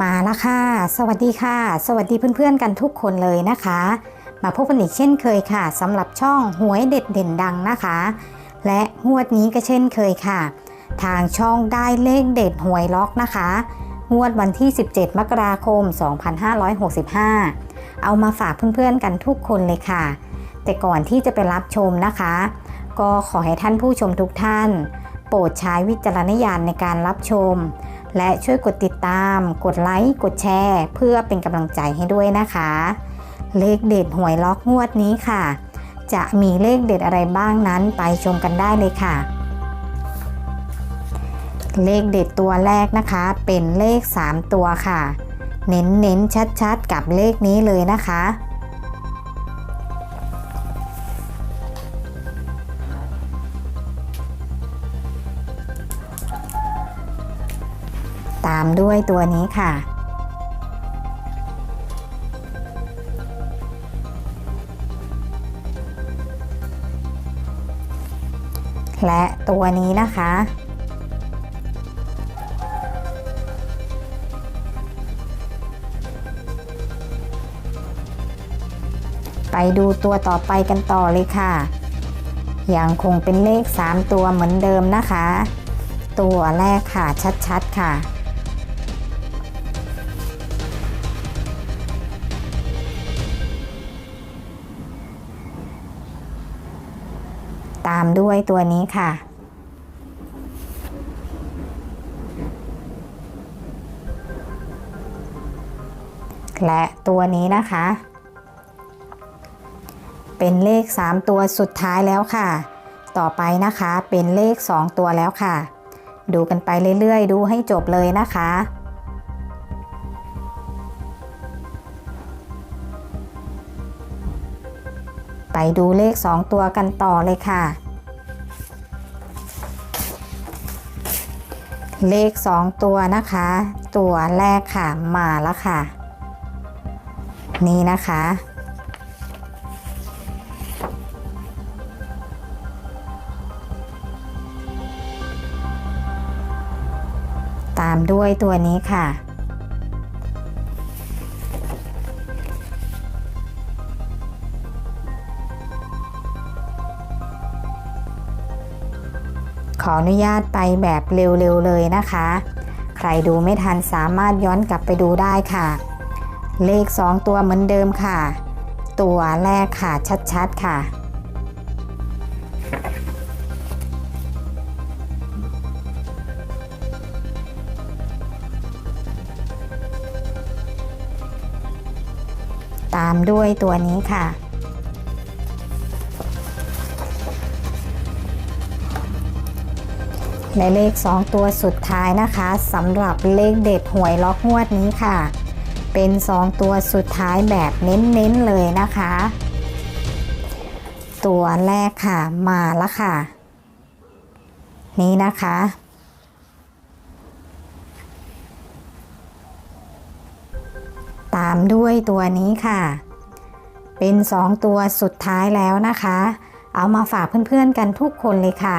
มาแล้วค่ะ สวัสดีค่ะ สวัสดีเพื่อนๆกันทุกคนเลยนะคะ มาพบกันอีกเช่นเคยค่ะสำหรับช่องหวยเด็ดเด่นดังนะคะ และงวดนี้ก็เช่นเคยค่ะ ทางช่องได้เลขเด็ดหวยล็อกนะคะ งวดวันที่ 17 มกราคม 2565 เอามาฝากเพื่อนๆกันทุกคนเลยค่ะ แต่ก่อนที่จะไปรับชมนะคะ ก็ขอให้ท่านผู้ชมทุกท่าน โปรดใช้วิจารณญาณในการรับชม และช่วยกดติดตาม กดไลค์ กดแชร์ เพื่อเป็นกำลังใจให้ด้วยนะคะ เลขเด็ดหวยล็อกงวดนี้ค่ะ จะมีเลขเด็ดอะไรบ้างนั้นไปชมกันได้เลยค่ะ เลขเด็ดตัวแรกนะคะ เป็นเลข 3 ตัวค่ะ เน้นเน้นชัดๆ กับเลขนี้เลยนะคะ ตามด้วยตัวนี้ค่ะ และตัวนี้นะคะ ไปดูตัวต่อไปกันต่อเลยค่ะ ยังคงเป็นเลข 3 ตัวเหมือนเดิมนะคะตัวแรกค่ะชัดๆค่ะามด้วยตัวนี้ค่ะ และตัวนี้นะคะ เป็นเลข 3 ตัวสุดท้ายแล้วค่ะ ต่อไปนะคะเป็นเลข 2 ตัวแล้วค่ะ ดูกันไปเรื่อยๆ ดูให้จบเลยนะคะไปดูเลข 2 ตัวกันต่อเลยค่ะ เลข 2 ตัวนะคะ ตัวแรกค่ะมาแล้วค่ะ นี่นะคะ ตามด้วยตัวนี้ค่ะ ขออนุญาตไปแบบเร็วๆเลยนะคะ ใครดูไม่ทันสามารถย้อนกลับไปดูได้ค่ะ เลข 2 ตัวเหมือนเดิมค่ะ ตัวแรกค่ะชัดๆค่ะ ตามด้วยตัวนี้ค่ะ และเลข 2 ตัวสุดท้ายนะคะสำหรับเลขเด็ดหวยล็อกงวดนี้ค่ะ เป็น 2 ตัวสุดท้ายแบบเน้นๆเลยนะคะ ตัวแรกค่ะมาแล้วค่ะ นี่นะคะ ตามด้วยตัวนี้ค่ะ เป็น 2 ตัวสุดท้ายแล้วนะคะ เอามาฝากเพื่อนๆกันทุกคนเลยค่ะ